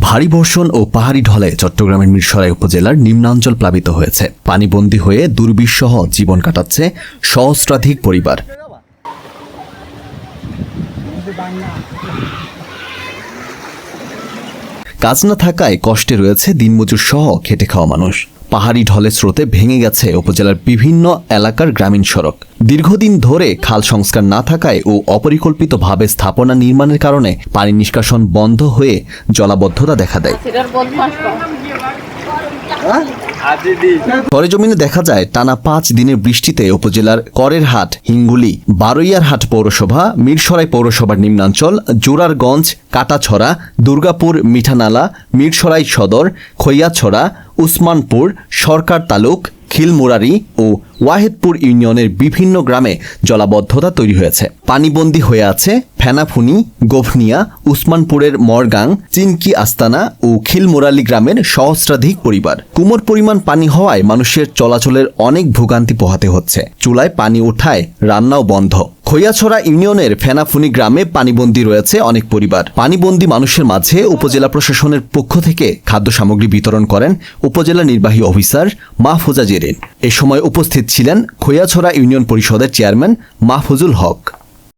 ভারী বর্ষণ ও পাহাড়ি ঢলে চট্টগ্রামের মিরসরাই উপজেলার নিম্নাঞ্চল প্লাবিত হয়েছে। পানিবন্দী হয়ে দুর্বিষহ জীবন কাটাচ্ছে সহস্রাধিক পরিবার। কাজ না থাকায় কষ্টে রয়েছে দিনমজুর সহ খেটে খাওয়া মানুষ। পাহাড়ি ঢলের স্রোতে ভেঙে গেছে উপজেলার বিভিন্ন এলাকার গ্রামীণ সড়ক। দীর্ঘদিন ধরে খাল সংস্কার না থাকায় ও অপরিকল্পিতভাবে স্থাপনা নির্মাণের কারণে পানি নিষ্কাশন বন্ধ হয়ে জলাবদ্ধতা দেখা দেয়। সরেজমিনে দেখা যায়, টানা পাঁচ দিনের বৃষ্টিতে উপজেলার করের হাট হিঙ্গুলি, বারৈয়ারহাট পৌরসভা, মিরসরাই পৌরসভার নিম্নাঞ্চল, জোরারগঞ্জ, কাটাছড়া, দুর্গাপুর, মিঠানালা, মিরসরাই সদর, খৈয়াছড়া, উসমানপুর, সরকার তালুক খিলমুরারি ও ওয়াহেদপুর ইউনিয়নের বিভিন্ন গ্রামে জলাবদ্ধতা তৈরি হয়েছে। পানিবন্দী হয়ে আছে ফেনাফুনি, গোভনিয়া, উসমানপুরের মরগাং, চিনকি আস্তানা ও খিলমুরালি গ্রামের সহস্রাধিক পরিবার। কুমোর পরিমাণ পানি হওয়ায় মানুষের চলাচলের অনেক ভোগান্তি পোহাতে হচ্ছে। চুলায় পানি ওঠায় রান্নাও বন্ধ। খৈয়াছড়া ইউনিয়নের ফেনাফুনি গ্রামে পানিবন্দি রয়েছে অনেক পরিবার। পানিবন্দি মানুষের মাঝে উপজেলা প্রশাসনের পক্ষ থেকে খাদ্য সামগ্রী বিতরণ করেন উপজেলা নির্বাহী অফিসার মাহফুজা জেরিন। এ সময় উপস্থিত ছিলেন খৈয়াছড়া ইউনিয়ন পরিষদের চেয়ারম্যান মাহফুজুল হক।